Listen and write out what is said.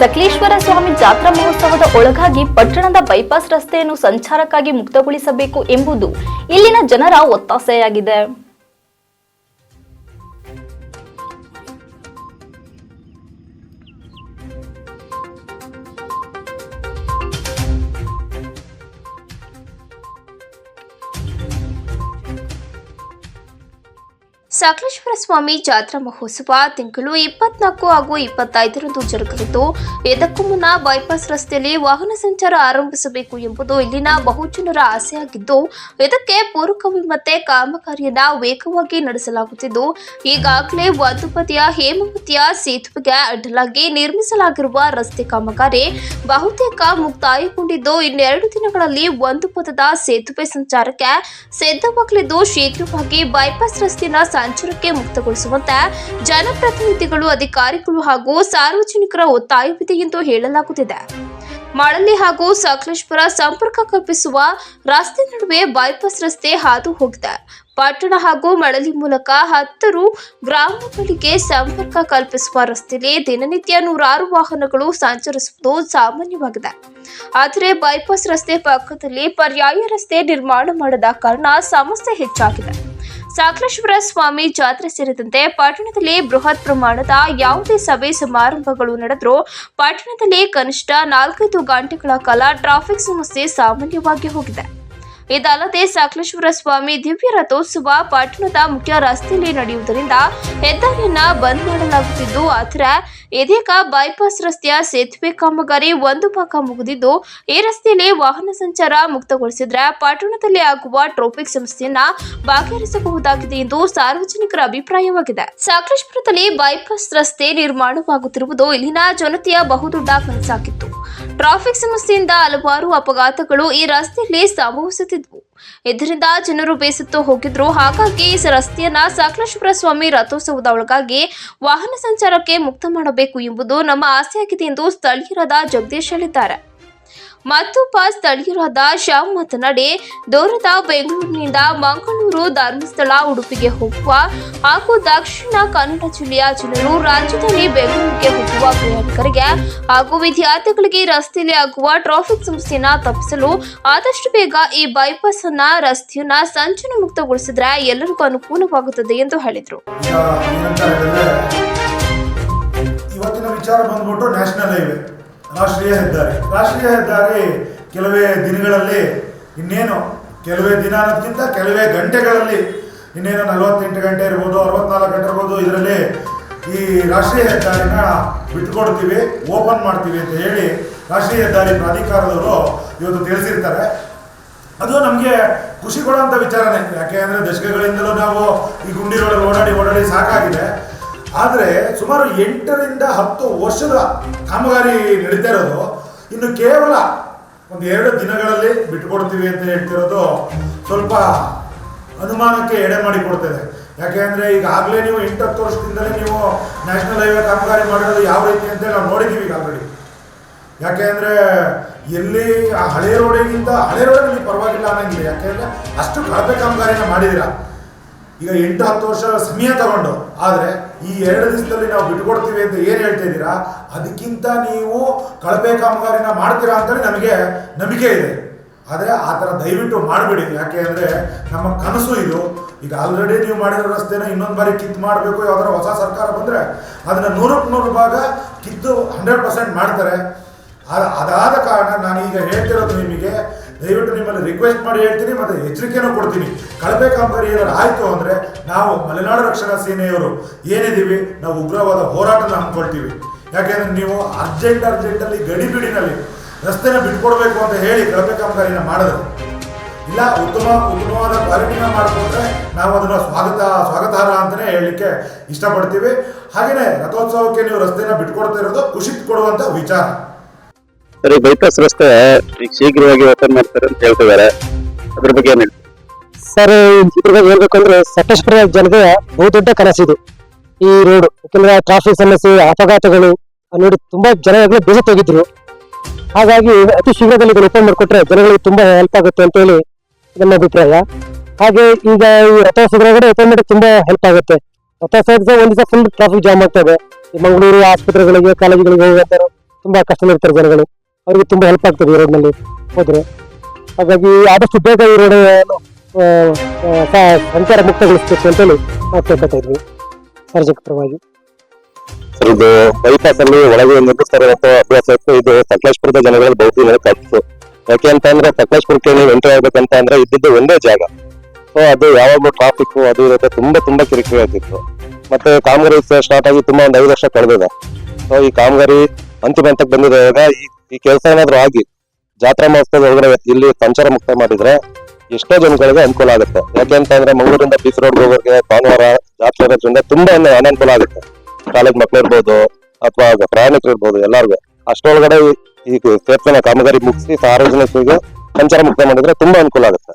ಸಕಲೇಶ್ವರ ಸ್ವಾಮಿ ಜಾತ್ರಾ ಮಹೋತ್ಸವದ ಒಳಗಾಗಿ ಪಟ್ಟಣದ ಬೈಪಾಸ್ ರಸ್ತೆಯನ್ನು ಸಂಚಾರಕ್ಕಾಗಿ ಮುಕ್ತಗೊಳಿಸಬೇಕು ಎಂಬುದು ಇಲ್ಲಿನ ಜನರ ಒತ್ತಾಸೆಯಾಗಿದೆ. ಸಕಲೇಶ್ವರ ಸ್ವಾಮಿ ಜಾತ್ರಾ ಮಹೋತ್ಸವ ತಿಂಗಳು ಇಪ್ಪತ್ನಾಲ್ಕು ಹಾಗೂ ಇಪ್ಪತ್ತೈದರಂದು ಜರುಗಲಿದ್ದು, ಇದಕ್ಕೂ ಮುನ್ನ ಬೈಪಾಸ್ ರಸ್ತೆಯಲ್ಲಿ ವಾಹನ ಸಂಚಾರ ಆರಂಭಿಸಬೇಕು ಎಂಬುದು ಇಲ್ಲಿನ ಬಹುಜನರ ಆಸೆಯಾಗಿದ್ದು, ಇದಕ್ಕೆ ಪೂರಕವಿಮತ್ತೆ ಕಾಮಗಾರಿಯನ್ನ ವೇಗವಾಗಿ ನಡೆಸಲಾಗುತ್ತಿದ್ದು, ಈಗಾಗಲೇ ಒಂದು ಬದಿಯ ಹೇಮಾವತಿಯ ಸೇತುವೆಗೆ ಅಡ್ಡಲಾಗಿ ನಿರ್ಮಿಸಲಾಗಿರುವ ರಸ್ತೆ ಕಾಮಗಾರಿ ಬಹುತೇಕ ಮುಕ್ತಾಯಗೊಂಡಿದ್ದು, ಇನ್ನೆರಡು ದಿನಗಳಲ್ಲಿ ಒಂದು ಪದದ ಸೇತುವೆ ಸಂಚಾರಕ್ಕೆ ಸಿದ್ಧವಾಗಲಿದ್ದು, ಶೀಘ್ರವಾಗಿ ಬೈಪಾಸ್ ರಸ್ತೆಯ ಸಂಚಾರಕ್ಕೆ ಮುಕ್ತಗೊಳಿಸುವಂತೆ ಜನಪ್ರತಿನಿಧಿಗಳು, ಅಧಿಕಾರಿಗಳು ಹಾಗೂ ಸಾರ್ವಜನಿಕರ ಒತ್ತಾಯವಿದೆ ಎಂದು ಹೇಳಲಾಗುತ್ತಿದೆ. ಮಳಲಿ ಹಾಗೂ ಸಕಲೇಶ್ಪುರ ಸಂಪರ್ಕ ಕಲ್ಪಿಸುವ ರಸ್ತೆ ನಡುವೆ ಬೈಪಾಸ್ ರಸ್ತೆ ಹಾದು ಹೋಗಿದೆ. ಪಟ್ಟಣ ಹಾಗೂ ಮಳಲಿ ಮೂಲಕ ಹತ್ತರು ಗ್ರಾಮಗಳಿಗೆ ಸಂಪರ್ಕ ಕಲ್ಪಿಸುವ ರಸ್ತೆಯಲ್ಲಿ ದಿನನಿತ್ಯ ನೂರಾರು ವಾಹನಗಳು ಸಂಚರಿಸುವುದು ಸಾಮಾನ್ಯವಾಗಿದೆ. ಆದರೆ ಬೈಪಾಸ್ ರಸ್ತೆ ಪಕ್ಕದಲ್ಲಿ ಪರ್ಯಾಯ ರಸ್ತೆ ನಿರ್ಮಾಣ ಮಾಡದ ಕಾರಣ ಸಮಸ್ಯೆ ಹೆಚ್ಚಾಗಿದೆ. ಸಕಲೇಶ್ವರ ಸ್ವಾಮಿ ಜಾತ್ರೆ ಸೇರಿದಂತೆ ಪಟ್ಟಣದಲ್ಲಿ ಬೃಹತ್ ಪ್ರಮಾಣದ ಯಾವುದೇ ಸಭೆ ಸಮಾರಂಭಗಳು ನಡೆದರೂ ಪಟ್ಟಣದಲ್ಲಿ ಕನಿಷ್ಠ ನಾಲ್ಕೈದು ಗಂಟೆಗಳ ಕಾಲ ಟ್ರಾಫಿಕ್ ಸಮಸ್ಯೆ ಸಾಮಾನ್ಯವಾಗಿ ಹೋಗಿದೆ. ಇದಲ್ಲದೆ ಸಕಲೇಶ್ವರ ಸ್ವಾಮಿ ದಿವ್ಯ ರಥೋತ್ಸವ ಪಟ್ಟಣದ ಮುಖ್ಯ ರಸ್ತೆಯಲ್ಲಿ ನಡೆಯುವುದರಿಂದ ಹೆದ್ದಾರಿಯನ್ನ ಬಂದ್ ಮಾಡಲಾಗುತ್ತಿದ್ದು, ಆದರೆ ಇದೀಗ ಬೈಪಾಸ್ ರಸ್ತೆಯ ಸೇತುವೆ ಕಾಮಗಾರಿ ಒಂದು ಭಾಗ ಮುಗಿದಿದ್ದು, ಈ ರಸ್ತೆಯಲ್ಲಿ ವಾಹನ ಸಂಚಾರ ಮುಕ್ತಗೊಳಿಸಿದ್ರೆ ಪಟ್ಟಣದಲ್ಲಿ ಆಗುವ ಟ್ರಾಫಿಕ್ ಸಮಸ್ಯೆಯನ್ನ ಬಗೆಹರಿಸಬಹುದಾಗಿದೆ ಎಂದು ಸಾರ್ವಜನಿಕರ ಅಭಿಪ್ರಾಯವಾಗಿದೆ. ಸಕಲೇಶ್ಪುರದಲ್ಲಿ ಬೈಪಾಸ್ ರಸ್ತೆ ನಿರ್ಮಾಣವಾಗುತ್ತಿರುವುದು ಇಲ್ಲಿನ ಜನತೆಯ ಬಹುದೊಡ್ಡ ಕನಸಾಗಿತ್ತು. ಟ್ರಾಫಿಕ್ ಸಮಸ್ಯೆಯಿಂದ ಹಲವಾರು ಅಪಘಾತಗಳು ಈ ರಸ್ತೆಯಲ್ಲಿ ಸಂಭವಿಸುತ್ತಿದ್ವು ಇದರಿಂದ ಜನರು ಬೇಸತ್ತು ಹೋಗಿದ್ರು. ಹಾಗಾಗಿ ಈ ರಸ್ತೆಯನ್ನ ಸಕಲೇಶ್ವರ ಸ್ವಾಮಿ ರಥೋತ್ಸವದ ಒಳಗಾಗಿ ವಾಹನ ಸಂಚಾರಕ್ಕೆ ಮುಕ್ತ ಮಾಡಬೇಕು ಎಂಬುದು ನಮ್ಮ ಆಸೆಯಾಗಿದೆ ಎಂದು ಸ್ಥಳೀಯರಾದ ಜಗದೀಶ್ ಹೇಳಿದ್ದಾರೆ. ಮತ್ತೊಬ್ಬ ಸ್ಥಳೀಯರಾದ ಶ್ಯಾಮ್ ಮಾತನಾಡಿ, ದೂರದ ಬೆಂಗಳೂರಿನಿಂದ ಮಂಗಳೂರು ಧರ್ಮಸ್ಥಳ ಉಡುಪಿಗೆ ಹೋಗುವ ಹಾಗೂ ದಕ್ಷಿಣ ಕನ್ನಡ ಜಿಲ್ಲೆಯ ಜನರು ರಾಜ್ಯದಲ್ಲಿ ಬೆಂಗಳೂರಿಗೆ ಹೋಗುವ ಪ್ರಯಾಣಿಕರಿಗೆ ಹಾಗೂ ವಿದ್ಯಾರ್ಥಿಗಳಿಗೆ ರಸ್ತೆಯಲ್ಲಿ ಆಗುವ ಟ್ರಾಫಿಕ್ ಸಮಸ್ಯೆಯನ್ನು ತಪ್ಪಿಸಲು ಆದಷ್ಟು ಬೇಗ ಈ ಬೈಪಾಸ್ ಅನ್ನ ರಸ್ತೆಯನ್ನ ಸಂಚಾರ ಮುಕ್ತಗೊಳಿಸಿದ್ರೆ ಎಲ್ಲರಿಗೂ ಅನುಕೂಲವಾಗುತ್ತದೆ ಎಂದು ಹೇಳಿದರು ರಾಷ್ಟ್ರೀಯ ಹೆದ್ದಾರಿ. ರಾಷ್ಟ್ರೀಯ ಹೆದ್ದಾರಿ ಕೆಲವೇ ದಿನಗಳಲ್ಲಿ, ಇನ್ನೇನು ಕೆಲವೇ ದಿನ ಅನ್ನೋದಕ್ಕಿಂತ ಕೆಲವೇ ಗಂಟೆಗಳಲ್ಲಿ ಇನ್ನೇನು ನಲವತ್ತೆಂಟು ಗಂಟೆ ಇರ್ಬೋದು, ಅರವತ್ನಾಲ್ಕು ಗಂಟೆ ಇರ್ಬೋದು, ಇದರಲ್ಲಿ ಈ ರಾಷ್ಟ್ರೀಯ ಹೆದ್ದಾರಿನ ಬಿಟ್ಕೊಡ್ತೀವಿ ಓಪನ್ ಮಾಡ್ತೀವಿ ಅಂತ ಹೇಳಿ ರಾಷ್ಟ್ರೀಯ ಹೆದ್ದಾರಿ ಪ್ರಾಧಿಕಾರದವರು ಇವತ್ತು ತಿಳಿಸಿರ್ತಾರೆ. ಅದು ನಮಗೆ ಖುಷಿ ಕೊಡುವಂಥ ವಿಚಾರನೇ. ಯಾಕೆ ಅಂದರೆ ದಶಕಗಳಿಂದಲೂ ನಾವು ಈ ಗುಂಡಿ ರೋಡಲ್ಲಿ ಓಡಾಡಿ ಓಡಾಡಿ ಸಾಕಾಗಿದೆ. ಆದರೆ ಸುಮಾರು ಎಂಟರಿಂದ ಹತ್ತು ವರ್ಷದ ಕಾಮಗಾರಿ ನಡೀತಾ ಇರೋದು. ಇನ್ನು ಕೇವಲ ಒಂದು ಎರಡು ದಿನಗಳಲ್ಲಿ ಬಿಟ್ಟುಕೊಡ್ತೀವಿ ಅಂತ ಹೇಳ್ತಿರೋದು ಸ್ವಲ್ಪ ಅನುಮಾನಕ್ಕೆ ಎಡೆ ಮಾಡಿ ಕೊಡ್ತದೆ. ಯಾಕೆ ಅಂದರೆ ಈಗಾಗಲೇ ನೀವು ಎಂಟು ಹತ್ತು ವರ್ಷದಿಂದಲೇ ನೀವು ನ್ಯಾಷನಲ್ ಹೈವೇ ಕಾಮಗಾರಿ ಮಾಡಿರೋದು ಯಾವ ರೀತಿ ಅಂತೇಳಿ ನಾವು ನೋಡಿದ್ದೀವಿ ಈಗ ಆಲ್ರೆಡಿ ಯಾಕೆ ಅಂದರೆ ಎಲ್ಲಿ ಆ ಹಳೆ ರೋಡಿಗಿಂತ ಹಳೆ ರೋಡಲ್ಲಿ ಪರವಾಗಿಲ್ಲ ಅನ್ನಂಗಿಲ್ಲ. ಯಾಕೆ ಅಂದರೆ ಅಷ್ಟು ಕಳಪೆ ಕಾಮಗಾರಿನ ಮಾಡಿದ್ದೀರಾ? ಈಗ ಎಂಟು ಹತ್ತು ವರ್ಷ ಸಮಯ ತಗೊಂಡು. ಆದರೆ ಈ ಎರಡು ದಿವಸದಲ್ಲಿ ನಾವು ಬಿಟ್ಕೊಡ್ತೀವಿ ಅಂತ ಏನು ಹೇಳ್ತಾ ಇದ್ದೀರಾ? ಅದಕ್ಕಿಂತ ನೀವು ಕಳಪೆ ಕಾಮಗಾರಿನ ಮಾಡ್ತೀರಾ ಅಂತೇಳಿ ನಮಗೆ ನಂಬಿಕೆ ಇದೆ. ಆದರೆ ಆ ಥರ ದಯವಿಟ್ಟು ಮಾಡಬೇಡಿ. ಯಾಕೆ ಅಂದರೆ ನಮ್ಮ ಕನಸು ಇದು. ಈಗ ಆಲ್ರೆಡಿ ನೀವು ಮಾಡಿರೋ ರಸ್ತೆನ ಇನ್ನೊಂದು ಬಾರಿ ಕಿತ್ತು ಮಾಡಬೇಕು. ಯಾವ್ದಾರ ಹೊಸ ಸರ್ಕಾರ ಬಂದರೆ ಅದನ್ನು ನೂರಕ್ಕೆ ನೂರು ಭಾಗ ಕಿತ್ತು ಹಂಡ್ರೆಡ್ ಪರ್ಸೆಂಟ್ ಮಾಡ್ತಾರೆ. ಅದಾದ ಕಾರಣ ನಾನು ಈಗ ಹೇಳ್ತಿರೋದು ನಿಮಗೆ ದಯವಿಟ್ಟು ನಿಮ್ಮಲ್ಲಿ ರಿಕ್ವೆಸ್ಟ್ ಮಾಡಿ ಹೇಳ್ತೀನಿ ಮತ್ತು ಎಚ್ಚರಿಕೆನೂ ಕೊಡ್ತೀನಿ. ಕಳಪೆ ಕಾಮಗಾರಿ ಏನಾದ್ರು ಆಯಿತು ಅಂದರೆ ನಾವು ಮಲೆನಾಡು ರಕ್ಷಣಾ ಸೇನೆಯವರು ಏನಿದ್ದೀವಿ, ನಾವು ಉಗ್ರವಾದ ಹೋರಾಟನ ಹಮ್ಮಿಕೊಳ್ತೀವಿ. ಯಾಕೆಂದ್ರೆ ನೀವು ಅರ್ಜೆಂಟ್ ಅರ್ಜೆಂಟಲ್ಲಿ ಗಡಿಬಿಡಿನಲ್ಲಿ ರಸ್ತೆನ ಬಿಟ್ಕೊಡ್ಬೇಕು ಅಂತ ಹೇಳಿ ಕಳಪೆ ಕಾಮಗಾರಿನ ಮಾಡಿದ್ರು. ಇಲ್ಲ, ಉತ್ತಮ, ಉತ್ತಮವಾದ ಕ್ವಾಲಿಟಿನ ಮಾಡಿಕೊಂಡ್ರೆ ನಾವು ಅದನ್ನು ಸ್ವಾಗತ, ಸ್ವಾಗತಾರ್ಹ ಅಂತಲೇ ಹೇಳಲಿಕ್ಕೆ ಇಷ್ಟಪಡ್ತೀವಿ. ಹಾಗೆಯೇ ರಥೋತ್ಸವಕ್ಕೆ ನೀವು ರಸ್ತೆನ ಬಿಟ್ಕೊಡ್ತಾ ಇರೋದು ಖುಷಿ ಕೊಡುವಂಥ ವಿಚಾರ. ಸರಿ, ಬೈಪಾಸ್ ರಸ್ತೆ ಈಗ ಶೀಘ್ರವಾಗಿ ಓಪನ್ ಮಾಡ್ತಾರೆ ಅಂತ ಹೇಳ್ತಿದ್ದಾರೆ. ಅದ್ರ ಬಗ್ಗೆ ಏನ್ ಹೇಳಿ ಸರ್ ಇದ್ರ ಬಗ್ಗೆ ಹೇಳ್ಬೇಕಂದ್ರೆ ಸಕಲೇಶ್ಪುರ ಜನತೆ ಬಹುದೊಡ್ಡ ಕನಸಿದು ಈ ರೋಡ್ ಯಾಕಂದ್ರೆ ಟ್ರಾಫಿಕ್ ಸಮಸ್ಯೆ, ಅಪಘಾತಗಳು ನೋಡಿ ತುಂಬಾ ಜನ ಬೇಸ ಬೇಸತ್ತು ಹೋಗಿದ್ರು. ಹಾಗಾಗಿ ಅತಿ ಶೀಘ್ರದಲ್ಲಿ ಇದನ್ನು ಓಪನ್ ಮಾಡಿಕೊಟ್ರೆ ಜನಗಳಿಗೆ ತುಂಬಾ ಹೆಲ್ಪ್ ಆಗುತ್ತೆ ಅಂತ ಹೇಳಿ ನನ್ನ ಅಭಿಪ್ರಾಯ. ಹಾಗೆ ಈಗ ಈ ರಥೋತ್ಸವದೊಳಗಡೆ ಓಪನ್ ಮಾಡಿ ತುಂಬಾ ಹೆಲ್ಪ್ ಆಗುತ್ತೆ. ರಥೋತ್ಸವದ ಒಂದು ದಿವಸ ಫುಲ್ ಟ್ರಾಫಿಕ್ ಜಾಮ್ ಆಗ್ತದೆ. ಮಂಗಳೂರು, ಆಸ್ಪತ್ರೆಗಳಿಗೆ, ಕಾಲೇಜುಗಳಿಗೆ ಹೋಗುವಂತರು ತುಂಬಾ ಇರ್ತಾರೆ ಜನಗಳು. ಅವರಿಗೆ ತುಂಬಾ ಹೆಲ್ಪ್ ಆಗ್ತದೆ ಈ ರೋಡ್ನಲ್ಲಿ ಹೋದ್ರೆ. ಹಾಗಾಗಿ ಆದಷ್ಟು ಬೇಗ ಈ ರೋಡ್ ಸಂಚಾರ ಮುಕ್ತಗೊಳಿಸಬೇಕು ಅಂತೇಳಿ ನಾವು ಕೇಳ್ಕೊತಾ ಇದ್ವಿ. ಸಾರ್ವಜನಿಕ ಪರವಾಗಿ. ಸರ್, ಇದು ಬೈಪಾಸ್ ಅಲ್ಲಿ ಒಳಗೆ ಅಭ್ಯಾಸ ಇತ್ತು. ಇದು ಸಕಲೇಶ್ಪುರದ ಜನಗಳಿಗೆ ಬಹುದಿನ ಆಗ್ತಿತ್ತು. ಯಾಕೆ ಅಂತ ಅಂದ್ರೆ ಸಕಲೇಶ್ಪುರಕ್ಕೆ ನೀವು ಎಂಟ್ರಿ ಆಗ್ಬೇಕಂತ ಅಂದ್ರೆ ಇದ್ದಿದ್ದು ಒಂದೇ ಜಾಗ. ಸೊ ಅದು ಯಾವಾಗಲೂ ಟ್ರಾಫಿಕ್ ಅದು ಇರುತ್ತೆ. ತುಂಬಾ ತುಂಬಾ ಕಿರಿಕಿರಿ ಆಗ್ತಿತ್ತು. ಮತ್ತೆ ಕಾಮಗಾರಿ ಸ್ಟಾರ್ಟ್ ಆಗಿ ತುಂಬಾ ಒಂದು ಐದು ವರ್ಷ ಕಳೆದಿದೆ. ಸೊ ಈ ಕಾಮಗಾರಿ ಅಂತಿಮ ಹಂತಕ್ಕೆ ಬಂದಿದಾಗ ಈ ಈ ಕೆಲಸ ಏನಾದರೂ ಆಗಿ ಜಾತ್ರಾ ಮಹೋತ್ಸವದ ಒಳಗಡೆ ಇಲ್ಲಿ ಸಂಚಾರ ಮುಕ್ತ ಮಾಡಿದ್ರೆ ಎಷ್ಟೋ ಜನಗಳಿಗೆ ಅನುಕೂಲ ಆಗುತ್ತೆ. ಯಾಕೆ ಅಂದ್ರೆ ಮಂಗಳೂರಿಂದ ಬೀಚ್ ರೋಡ್ ಹೋಗೋರಿಗೆ ಭಾನುವಾರ ಜಾತ್ರೆ ಇರೋದ್ರಿಂದ ತುಂಬಾ ಅನ- ಅನಾನುಕೂಲ ಆಗುತ್ತೆ. ಕಾಲೇಜ್ ಮಕ್ಳು ಇರ್ಬೋದು, ಅಥವಾ ಪ್ರಯಾಣಿಕರು ಇರ್ಬೋದು, ಎಲ್ಲರಿಗೂ. ಅಷ್ಟೊಳಗಡೆ ಈ- ಸೇತುವೆನ ಕಾಮಗಾರಿ ಮುಗಿಸಿ ಸಾರ್ವಜನಿಕರಿಗೆ ಸಂಚಾರ ಮುಕ್ತ ಮಾಡಿದ್ರೆ ತುಂಬಾ ಅನುಕೂಲ ಆಗುತ್ತೆ.